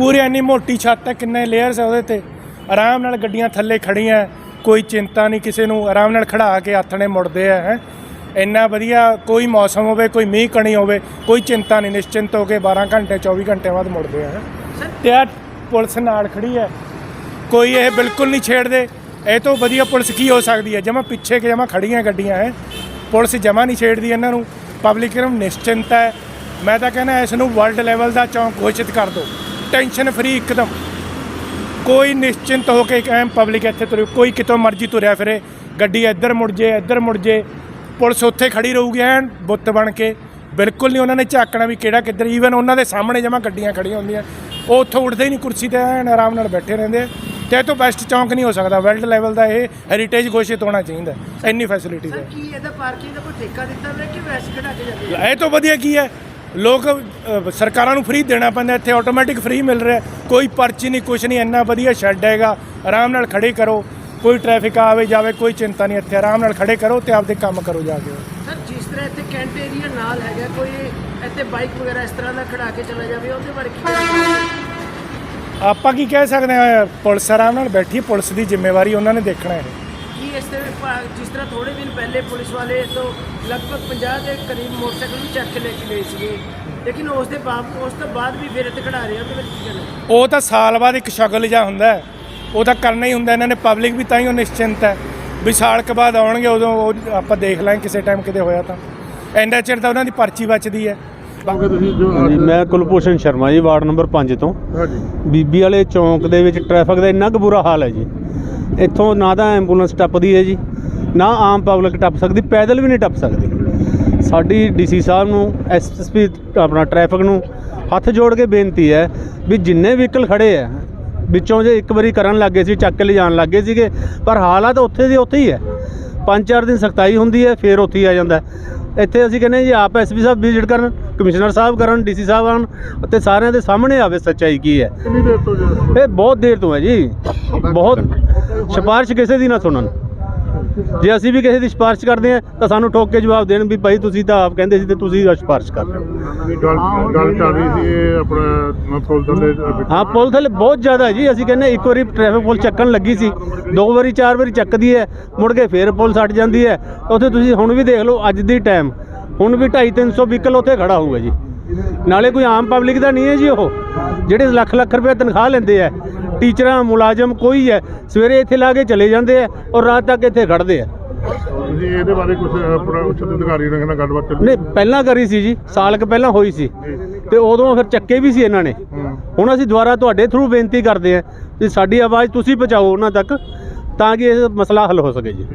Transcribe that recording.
ਪੂਰੀ ਇੰਨੀ ਮੋਟੀ ਛੱਤ ਹੈ, ਕਿੰਨੇ ਲੇਅਰਸ ਹੈ ਉਹਦੇ ਤੇ। ਆਰਾਮ ਨਾਲ ਗੱਡੀਆਂ ਥੱਲੇ ਖੜੀਆਂ ਕੋਈ ਚਿੰਤਾ ਨਹੀਂ, ਕਿਸੇ ਨੂੰ ਆਰਾਮ ਨਾਲ ਖੜਾ ਕੇ ਆਥਣੇ ਮੁੜਦੇ ਆ, ਹੈ। ਇੰਨਾ ਵਧੀਆ ਕੋਈ ਮੌਸਮ ਹੋਵੇ, ਕੋਈ ਮੀਂਹ ਕਣੀ ਹੋਵੇ, ਕੋਈ ਚਿੰਤਾ ਨਹੀਂ, ਨਿਸ਼ਚਿੰਤ ਹੋ ਕੇ 12 ਘੰਟੇ 24 ਘੰਟੇ ਬਾਅਦ ਮੁੜਦੇ ਆ, ਹੈਂ। ਤੇ ਆ ਪੁਲਿਸ ਨਾਲ ਖੜੀ ਹੈ। ਕੋਈ ਇਹ ਬਿਲਕੁਲ ਨਹੀਂ ਛੇੜਦੇ। ਇਹ ਤੋਂ ਵਧੀਆ ਪੁਲਿਸ ਕੀ ਹੋ ਸਕਦੀ ਹੈ? ਜਮਾ ਪਿੱਛੇ ਕਿ ਜਮਾ ਖੜੀਆਂ ਗੱਡੀਆਂ, ਹੈ। ਪੁਲਿਸ ਜਮਾ ਨਹੀਂ ਛੇੜਦੀ ਇਹਨਾਂ ਨੂੰ। ਪਬਲਿਕ ਨੂੰ ਨਿਸ਼ਚਿੰਤ ਹੈ। ਮੈਂ ਤਾਂ ਕਹਿੰਦਾ ਇਸ ਨੂੰ ਵਰਲਡ ਲੈਵਲ ਦਾ ਚੌਂਕ ਘੋਸ਼ਿਤ ਕਰ ਦਿਓ। ਟੈਨਸ਼ਨ ਫਰੀ ਇੱਕਦਮ। ਕੋਈ ਨਿਸ਼ਚਿੰਤ ਹੋ ਕੇ ਐਮ ਪਬਲਿਕ ਇੱਥੇ ਤੁਰੇ ਕੋਈ ਕਿਤੋਂ ਮਰਜ਼ੀ ਤੁਰਿਆ ਫਿਰੇ। ਗੱਡੀ ਇੱਧਰ ਮੁੜ ਜੇ ਇੱਧਰ ਮੁੜ ਜੇ। ਪੁਲਿਸ ਉੱਥੇ ਖੜੀ ਰਹੂਗੀ ਐਨ ਬੁੱਤ ਬਣ ਕੇ। ਬਿਲਕੁਲ ਨਹੀਂ ਉਹਨਾਂ ਨੇ ਝਾਕਣਾ ਵੀ ਕਿਹੜਾ ਕਿੱਧਰ ਈਵਨ ਉਹਨਾਂ ਦੇ ਸਾਹਮਣੇ ਜਮਾ ਗੱਡੀਆਂ ਖੜੀਆਂ ਹੁੰਦੀਆਂ। ਉਹ ਉੱਥੋਂ ਉੱਠਦੇ ਹੀ ਨਹੀਂ ਕੁਰਸੀ ਤੇ ਐਨ ਆਰਾਮ ਨਾਲ ਬੈਠੇ ਰਹਿੰਦੇ। ਤੇ ਇਹ ਤੋਂ ਬੈਸਟ ਚੌਂਕ ਨਹੀਂ ਹੋ ਸਕਦਾ। ਵਰਲਡ ਲੈਵਲ ਦਾ ਇਹ ਹੈਰੀਟੇਜ ਘੋਸ਼ਿਤ ਹੋਣਾ ਚਾਹੀਦਾ। ਇੰਨੀ ਫੈਸਿਲਿਟੀਜ਼ ਹੈ। ਕੀ ਇਹਦਾ ਪਾਰਕਿੰਗ ਦਾ ਕੋਈ ਠੇਕਾ ਦਿੱਤਾ ਹੋਇਆ ਕਿ ਵੈਸੇ ਖੜਾ ਕੇ ਜਾਂਦੇ? ਇਹ ਤੋਂ ਵਧੀਆ ਕੀ ਹੈ? ਲੋਕ ਸਰਕਾਰਾਂ ਨੂੰ ਫ੍ਰੀ ਦੇਣਾ ਪੈਂਦਾ ਇੱਥੇ ਆਟੋਮੈਟਿਕ ਫ੍ਰੀ ਮਿਲ ਰਿਹਾ। ਕੋਈ ਪਰਚੀ ਨਹੀਂ ਕੁਛ ਨਹੀਂ ਇੰਨਾ ਵਧੀਆ ਸ਼ੈੱਡ ਹੈਗਾ। ਆਰਾਮ ਨਾਲ ਖੜੇ ਕਰੋ। ਕੋਈ ਟ੍ਰੈਫਿਕ ਆਵੇ ਜਾਵੇ ਕੋਈ ਚਿੰਤਾ ਨਹੀਂ ਇੱਥੇ ਆਰਾਮ ਨਾਲ ਖੜੇ ਕਰੋ ਤੇ ਆਪਦੇ ਕੰਮ ਕਰੋ ਜਾ ਕੇ। ਸਰ ਜਿਸ ਤਰ੍ਹਾਂ ਇੱਥੇ ਕੈਂਟ ਏਰੀਆ ਨਾਲ ਹੈਗਾ ਕੋਈ ਇੱਥੇ ਬਾਈਕ ਵਗੈਰਾ ਇਸ ਤਰ੍ਹਾਂ ਦਾ ਖੜਾ ਕੇ ਚਲਾ ਜਾਵੇ ਉਹਦੇ ਬਾਰੇ ਕੀ? ਆਪਾਂ ਕੀ ਕਹਿ ਸਕਦੇ ਹਾਂ ਪੁਲਿਸ ਆਰਾਮ ਨਾਲ ਬੈਠੀ ਹੈ, ਪੁਲਿਸ ਦੀ ਜ਼ਿੰਮੇਵਾਰੀ ਉਹਨਾਂ ਨੇ ਦੇਖਣਾ ਹੈ। ਕੀ ਇਸ ਤਰ੍ਹਾਂ ਪਾ- ਜਿਸ ਤਰ੍ਹਾਂ ਥੋੜੇ ਦਿਨ ਪਹਿਲੇ ਪੁਲਿਸ ਵਾਲੇ ਤੋਂ ਲਗਭਗ 50 ਦੇ ਕਰੀਬ ਮੋਟਰਸਾਈਕਲ ਵੀ ਚੱਕ ਕੇ ਲੈ ਕੇ ਗਏ ਸੀਗੇ। ਲੇਕਿਨ ਉਸ ਦੇ ਬਾਅਦ ਉਸ ਤੋਂ ਬਾਅਦ ਵੀ ਫਿਰ ਇੱਥੇ ਖੜਾ ਰਹੇ ਉਹਦੇ ਵਿੱਚ ਕੀ ਕਹਿਣਾ ਉਹ ਤਾਂ ਸਾਲ ਬਾਅਦ ਇੱਕ ਸ਼ਗਲ ਜਿਹਾ ਹੁੰਦਾ ਹੈ। ਉਹ ਤਾਂ ਕਰਨਾ ਹੀ ਹੁੰਦਾ ਇਹਨਾਂ ਨੇ ਪਬਲਿਕ ਵੀ ਤਾਂ ਹੀ ਉਹ ਨਿਸ਼ਚਿੰਤ ਹੈ। ਵੀ ਸਾਲ ਕੁ ਬਾਅਦ ਆਉਣਗੇ ਉਦੋਂ ਉਹ ਆਪਾਂ ਦੇਖ ਲਾਂਗੇ ਕਿਸੇ ਟਾਈਮ ਕਿਤੇ ਹੋਇਆ ਤਾਂ। ਐਂਡਾ ਚਿਰ ਤਾਂ ਉਹਨਾਂ ਦੀ ਪਰਚੀ ਬਚਦੀ ਹੈ। ਕਹੋਗੇ ਤੁਸੀਂ ਜੋ ਹਾਂਜੀ ਮੈਂ ਕੁਲਭੂਸ਼ਣ ਸ਼ਰਮਾ ਜੀ ਵਾਰਡ ਨੰਬਰ 5 ਤੋਂ। ਹਾਂਜੀ। ਬੀਬੀ ਵਾਲੇ ਚੌਂਕ ਦੇ ਵਿੱਚ ਟ੍ਰੈਫਿਕ ਦਾ ਇੰਨਾ ਕੁ ਬੁਰਾ ਹਾਲ ਹੈ ਜੀ। ਇੱਥੋਂ ਨਾ ਤਾਂ ਐਂਬੂਲੈਂਸ ਟੱਪਦੀ ਹੈ ਜੀ, ਨਾ ਆਮ ਪਬਲਿਕ ਟੱਪ ਸਕਦੀ, ਪੈਦਲ ਵੀ ਨਹੀਂ ਟੱਪ ਸਕਦੀ। ਸਾਡੀ ਡੀਸੀ ਸਾਹਿਬ ਨੂੰ ਐਸਐਸਪੀ ਆਪਣਾ ਟ੍ਰੈਫਿਕ ਨੂੰ ਹੱਥ ਜੋੜ ਕੇ ਬੇਨਤੀ ਹੈ ਵੀ ਜਿੰਨੇ ਵਹੀਕਲ ਖੜੇ ਆ ਵਿੱਚੋਂ ਜੇ ਇੱਕ ਵਾਰੀ ਕਰਨ ਲੱਗੇ ਸੀ, ਚੱਕ ਕੇ ਲਿਜਾਣ ਲੱਗੇ ਸੀਗੇ, ਪਰ ਹਾਲਾਤ ਉੱਥੇ ਦੇ ਉੱਥੇ ਹੀ ਹੈ। ਪੰਜ ਚਾਰ ਦਿਨ ਸਖਤਾਈ ਹੁੰਦੀ ਹੈ, ਫਿਰ ਉੱਥੇ ਹੀ ਆ ਜਾਂਦਾ ਇੱਥੇ ਅਸੀਂ ਕਹਿੰਦੇ ਜੀ ਆਪ ਐਸਪੀ ਸਾਹਿਬ ਵਿਜ਼ਿਟ ਕਰਨ ਕਮਿਸ਼ਨਰ ਸਾਹਿਬ ਕਰਨ ਡੀਸੀ ਸਾਹਿਬ ਆਉਣ ਅਤੇ ਸਾਰਿਆਂ ਦੇ ਸਾਹਮਣੇ ਆਵੇ ਸੱਚਾਈ ਕੀ ਹੈ। ਕਿੰਨੀ ਦੇਰ ਤੋਂ ਜੋ ਇਹ ਬਹੁਤ ਦੇਰ ਤੋਂ ਹੈ ਜੀ। ਬਹੁਤ ਸਿਫਾਰਿਸ਼ ਕਿਸੇ ਦੀ ਨਾ ਸੁਣਨ। ਜੇ ਅਸੀਂ ਵੀ ਕਿਸੇ ਦੀ ਸਿਫਾਰਿਸ਼ ਕਰਦੇ ਆ ਤਾਂ ਸਾਨੂੰ ਠੋਕ ਕੇ ਜਵਾਬ ਦੇਣ ਵੀ ਭਾਈ ਤੁਸੀਂ ਤਾਂ ਆਪ ਕਹਿੰਦੇ ਸੀ ਤੇ ਤੁਸੀਂ ਸਿਫਾਰਿਸ਼ ਕਰ ਰਹੇ ਹੋ। ਗੱਲ ਗੱਲ ਚੱਲ ਰਹੀ ਸੀ ਇਹ ਆਪਣਾ ਪੁਲ ਥੱਲੇ ਹਾਂ ਪੁਲ ਥੱਲੇ ਬਹੁਤ ਜ਼ਿਆਦਾ ਜੀ ਅਸੀਂ ਕਹਿੰਦੇ ਇੱਕ ਵਾਰੀ ਟ੍ਰੈਫਿਕ ਪੁਲ ਚੱਕਣ ਲੱਗੀ ਸੀ ਦੋ ਵਾਰੀ ਚਾਰ ਵਾਰੀ ਚੱਕਦੀ ਹੈ ਮੁੜ ਕੇ ਫੇਰ ਪੁਲ ਛੱਡ ਜਾਂਦੀ ਹੈ ਉੱਥੇ ਤੁਸੀਂ ਹੁਣ ਵੀ ਦੇਖ ਲਓ ਅੱਜ ਦੀ ਟਾਈਮ ਹੁਣ ਵੀ 2.5 300 ਵਹੀਕਲ ਉੱਥੇ ਖੜਾ ਹੋਊਗਾ ਜੀ। ਨਾਲੇ ਕੋਈ ਆਮ ਪਬਲਿਕ ਦਾ ਨਹੀਂ ਹੈ ਜੀ ਉਹ ਜਿਹੜੇ ਲੱਖ ਲੱਖ ਰੁਪਏ ਤਨਖਾਹ ਲੈਂਦੇ ਆ ਟੀਚਰਾਂ ਮੁਲਾਜ਼ਮ ਕੋਈ ਹੈ ਸਵੇਰੇ ਇੱਥੇ ਲਾ ਕੇ ਚਲੇ ਜਾਂਦੇ ਆ ਔਰ ਰਾਤ ਤੱਕ ਇੱਥੇ ਖੜਦੇ ਆ। ਤੁਸੀਂ ਇਹਦੇ ਬਾਰੇ ਕੁਝ ਉੱਚ ਅਧਿਕਾਰੀ ਨਾਲ ਗੱਲਬਾਤ ਚੱਲੀ? ਨਹੀਂ ਪਹਿਲਾਂ ਕਰੀ ਸੀ ਜੀ ਸਾਲ ਕੁ ਪਹਿਲਾਂ ਹੋਈ ਸੀ। ਤੇ ਉਦੋਂ ਫਿਰ ਚੱਕੇ ਵੀ ਸੀ ਇਹਨਾਂ ਨੇ। ਹੁਣ ਅਸੀਂ ਦੁਬਾਰਾ ਤੁਹਾਡੇ ਥਰੂ ਬੇਨਤੀ ਕਰਦੇ ਹਾਂ ਕਿ ਸਾਡੀ ਆਵਾਜ਼ ਤੁਸੀਂ ਪਹੁੰਚਾਓ ਉਹਨਾਂ ਤੱਕ ਤਾਂ ਕਿ ਇਹ ਮਸਲਾ ਹੱਲ ਹੋ ਸਕੇ ਜੀ।